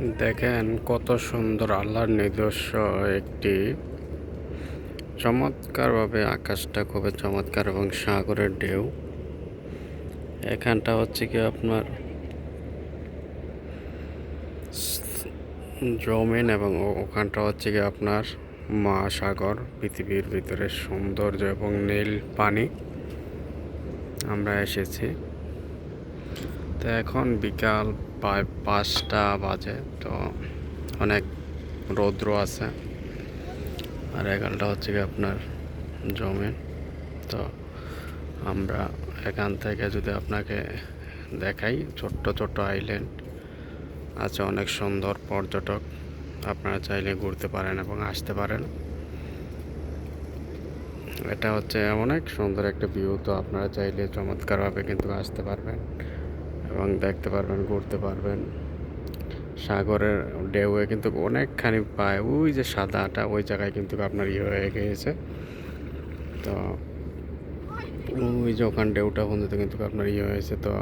দেখেন কত সুন্দর আল্লাহর নিজস্ব একটি চমৎকারভাবে আকাশটা খুবই চমৎকার এবং সাগরের ঢেউ। এখানটা হচ্ছে কি আপনার জমিন এবং ওখানটা হচ্ছে কি আপনার মহাসাগর, পৃথিবীর ভিতরে সৌন্দর্য এবং নীল পানি। আমরা এসেছি। তো এখন বিকাল প্রায় পাঁচটা বাজে, তো অনেক রৌদ্র আছে। আর এখানটা হচ্ছে কি আপনার জমিন তো আমরা এখান থেকে যদি আপনাকে দেখাই, ছোট্ট ছোট্ট আইল্যান্ড আছে অনেক সুন্দর পর্যটক। আপনারা চাইলে ঘুরতে পারেন এবং আসতে পারেন। এটা হচ্ছে অনেক সুন্দর একটা ভিউ তো আপনারা চাইলে চমৎকারভাবে কিন্তু আসতে পারবেন। এবং দেখতে পারবেন, ঘুরতে পারবেন। সাগরের ঢেউয়ে কিন্তু অনেকখানি পায়। ওই যে সাদাটা ওই জায়গায় কিন্তু আপনার ইয়ে হয়ে গিয়েছে। তো ওই যে ওখান ঢেউটা পর্যন্ত কিন্তু আপনার ইয়ে হয়েছে। তো